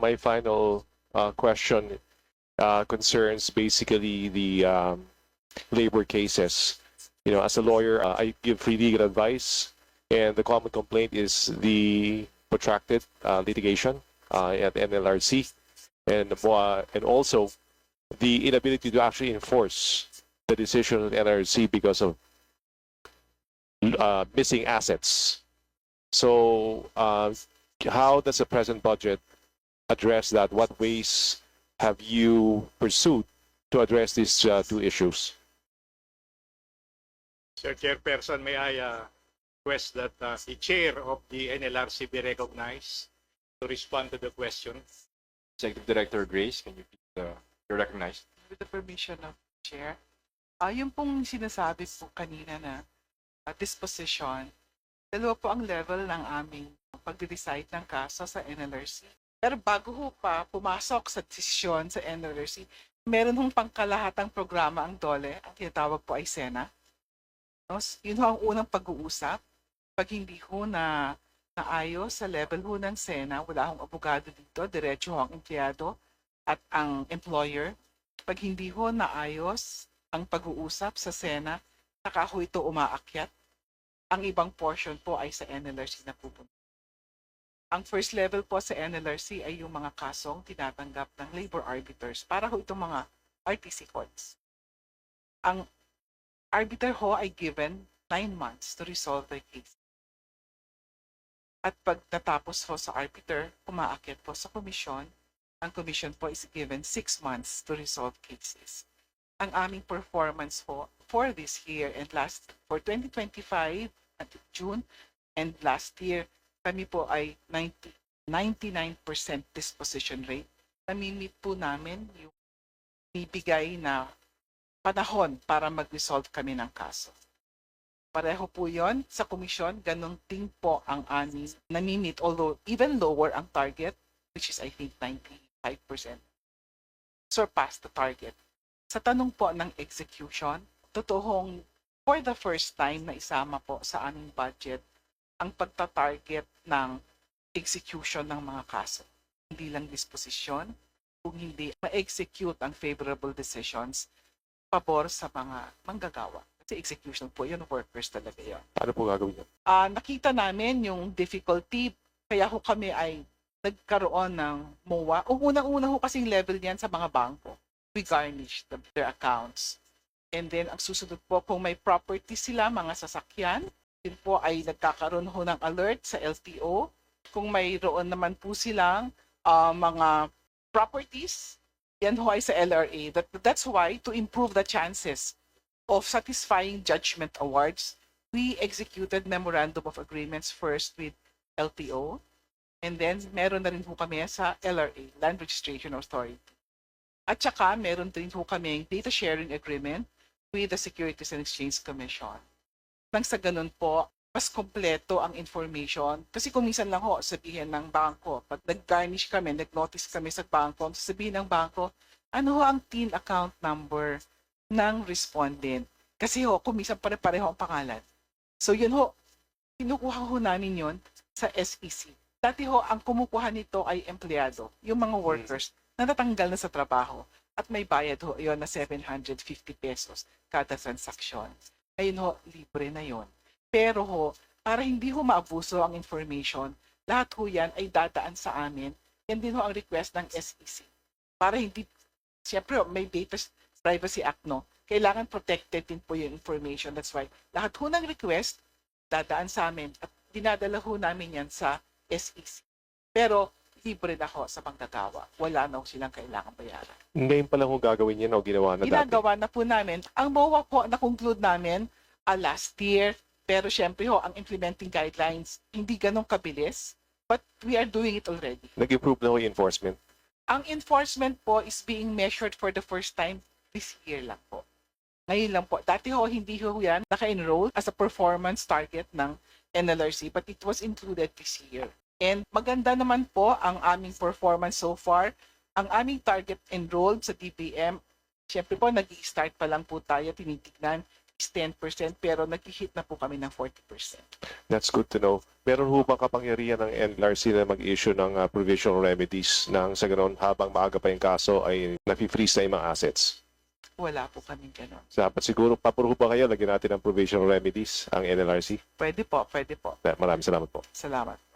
My final uh, question uh, concerns basically the um, labor cases. You know, as a lawyer, uh, I give free legal advice, and the common complaint is the protracted uh, litigation uh, at NLRC, and uh, and also the inability to actually enforce the decision of NLRC because of missing assets. So, how does the present budget address that? What ways have you pursued to address these uh, two issues? Sir Chairperson, may I uh, request that uh, the chair of the NLRC be recognized to respond to the question? Executive Director Grace, can you please, uh, you're recognized. with the permission of the chair, ah yung pong sinasabi po kanina na ah, disposition, dalawa po ang level ng aming pag-decide ng kaso sa NLRC. Pero bago ho pa pumasok sa desisyon sa NLRC, meron hong pangkalahatang programa ang DOLE, ang tinatawag po ay SENA. No, yun ho ang unang pag-uusap. Pag hindi ho na naayos sa level ho ng SENA, wala hong abogado dito, diretso ho ang empleyado at ang employer pag hindi ho naayos ang pag-uusap sa Sena, saka ho ito umaakyat. Ang ibang portion po ay sa NLRC na pupunta. Ang first level po sa NLRC ay yung mga kasong tinatanggap ng labor arbiters para ho itong mga RTC courts. Ang arbiter ho ay given 9 months to resolve their case. At pag natapos ho sa arbiter, umaakyat po sa komisyon ang commission po is given six months to resolve cases. Ang aming performance po for this year and last, for 2025 at June and last year, kami po ay 90, 99% disposition rate. Nami-meet po namin yung bibigay na panahon para mag-resolve kami ng kaso. Pareho po yon sa komisyon, ganun din po ang aming nami-meet, although even lower ang target, which is I think 95%, surpass the target. Sa tanong po ng execution, totoong for the first time na isama po sa aming budget ang pagta-target ng execution ng mga kaso. Hindi lang disposisyon, kung hindi ma-execute ang favorable decisions pabor sa mga manggagawa. Kasi execution po, yun workers talaga yun Paano po gagawin yan? ah nakita namin yung difficulty. Kaya ho kami ay nagkaroon ng MOA. O unang-una ho kasing level niyan sa mga bangko. We garnish the, their accounts. And then, ang susunod po, kung may property sila, mga sasakyan, yun po ay nagkakaroon ho ng alert sa LTO. Kung mayroon naman po silang ah, mga properties, yan ho ay sa LRA. That, that's why, to improve the chances of satisfying judgment awards, we executed memorandum of agreements first with LTO and then meron na rin po kami sa LRA, Land Registration Authority. At saka meron din po kami data sharing agreement with the Securities and Exchange Commission. Nang sa ganun po, mas kompleto ang information. Kasi kung minsan lang ho, sabihin ng bangko, pag nag-garnish kami, nag-notice kami sa bangko, sabihin ng bangko, ano ho ang TIN account number ng respondent? Kasi ho, kung minsan pare-pareho ang pangalan. So yun ho, kinukuha ho namin yun sa SEC. Dati ho, ang kumukuha nito ay empleyado, yung mga workers na natanggal na sa trabaho at may bayad ho yun na 750 pesos kada transaksyon. Ngayon ho, libre na yon. Pero ho, para hindi ho maabuso ang information, lahat ho yan ay dadaan sa amin. Yan din ho ang request ng SEC. Para hindi, siyempre may Data Privacy Act, no? Kailangan protected din po yung information. That's why lahat ho ng request dadaan sa amin at dinadala ho namin yan sa SEC. Pero libre na ho sa panggagawa. Wala na ho silang kailangan bayaran. Ngayon pa lang ho gagawin yan o ginawa na dati? Ginagawa na po namin. Ang MOA po na-conclude namin ah, last year. Pero syempre ho, ang implementing guidelines hindi ganun kabilis. But we are doing it already. Nag-improve na ho yung enforcement? Ang enforcement po is being measured for the first time this year lang po. Ngayon lang po. Dati ho, hindi ho yan naka-enroll as a performance target ng NLRC but it was included this year. And maganda naman po ang aming performance so far. Ang aming target enrolled sa DPM, syempre po nag start pa lang po tayo tinitignan. is 10% pero nag-hit na po kami ng 40%. That's good to know. Meron ho bang kapangyarihan ng NLRC na mag-issue ng uh, provisional remedies nang sa ganoon habang maaga pa yung kaso ay nafi-freeze na yung mga assets? Wala po kami ganun. Dapat siguro, papuro ba kayo, lagyan natin ng provisional remedies ang NLRC? Pwede po, pwede po. Maraming salamat po. Salamat.